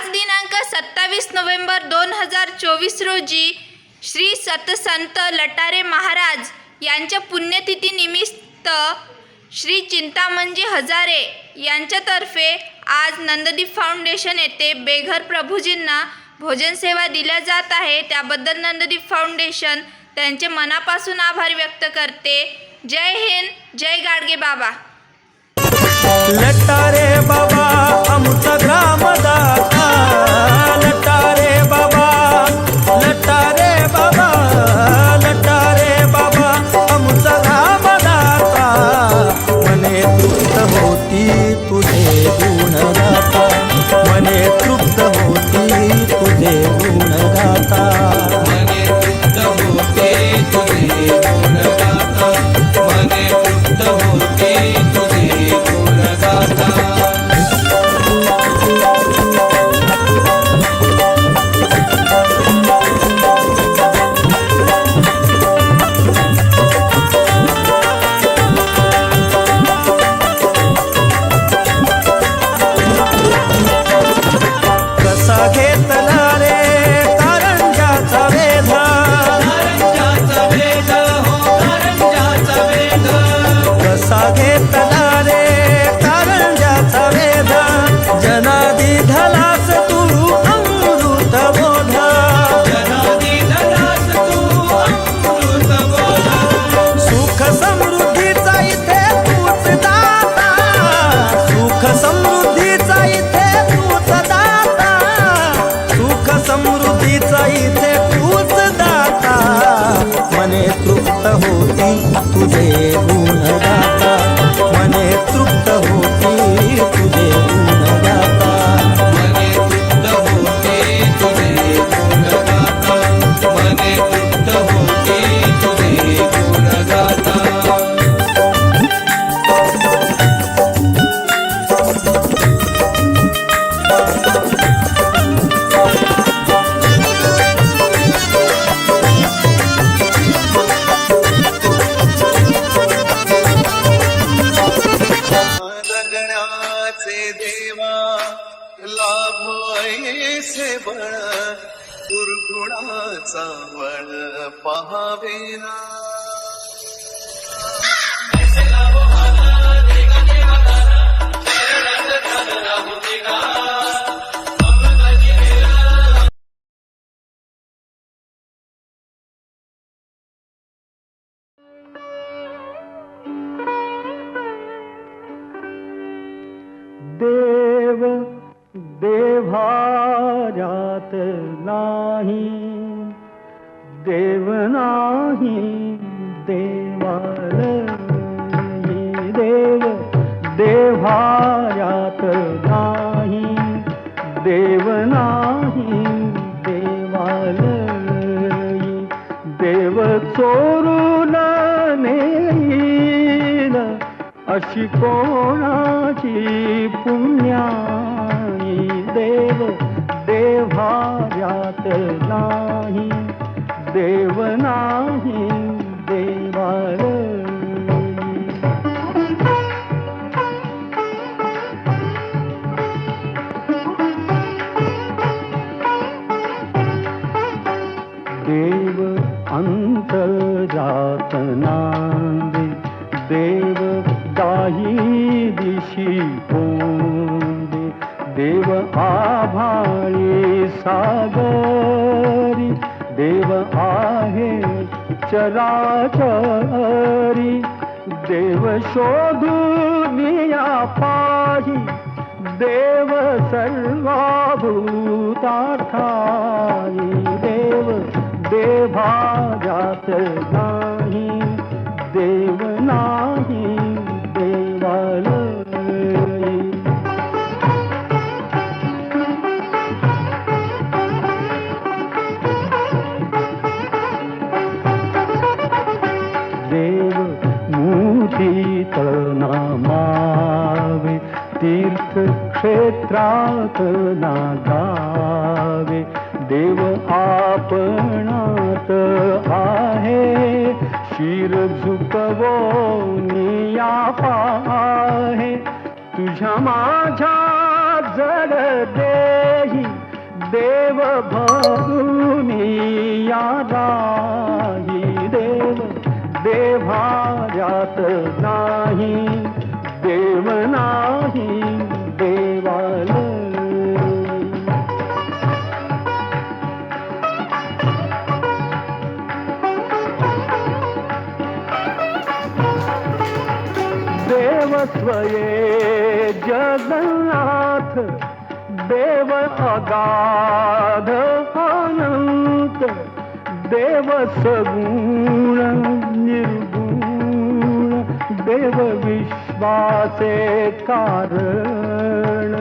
आज दिनांक सत्तावीस नोव्हेंबर दोन हजार चोवीस रोजी श्री सतसंत लटारे महाराज यांच्या पुण्यतिथीनिमित्त श्री चिंतामणजी हजारे यांच्यातर्फे आज नंददीप फाउंडेशन येथे बेघर प्रभूजींना भोजन सेवा दिल्या जात आहे. त्याबद्दल नंददीप फाउंडेशन त्यांचे मनापासून आभार व्यक्त करते. जय हिंद जय गाडगे बाबा. लटारे बाबा todo. estamos लाभ बळ दुर्गुणाचा वळ पहावेना देव नाही देव नाही देवालयी देव देभारात नाही देव अशी कोणाची पुण्याणी देव देवाऱ्यात नाही. देव नाही देवार देव अंतरात नांदे काही दिशी देव आभाळी सागरी देव आहे चराचरी देव शोधून पाही देव सर्वाभूतार्थाई देव देभाजात जात मूर्तीत तीर्थक्षेत्रात नागावे देव आपणात आहे शिर झुकवो निया पाहे तुझ्या माझ्या जड देही देव भरुनिया राही देव्हाऱ्यात नाही देव नाही देवाल. देव स्वये जगन्नाथ देव अगाध अनंत देव सगुण निर्गुण देव विश्वासे कारण।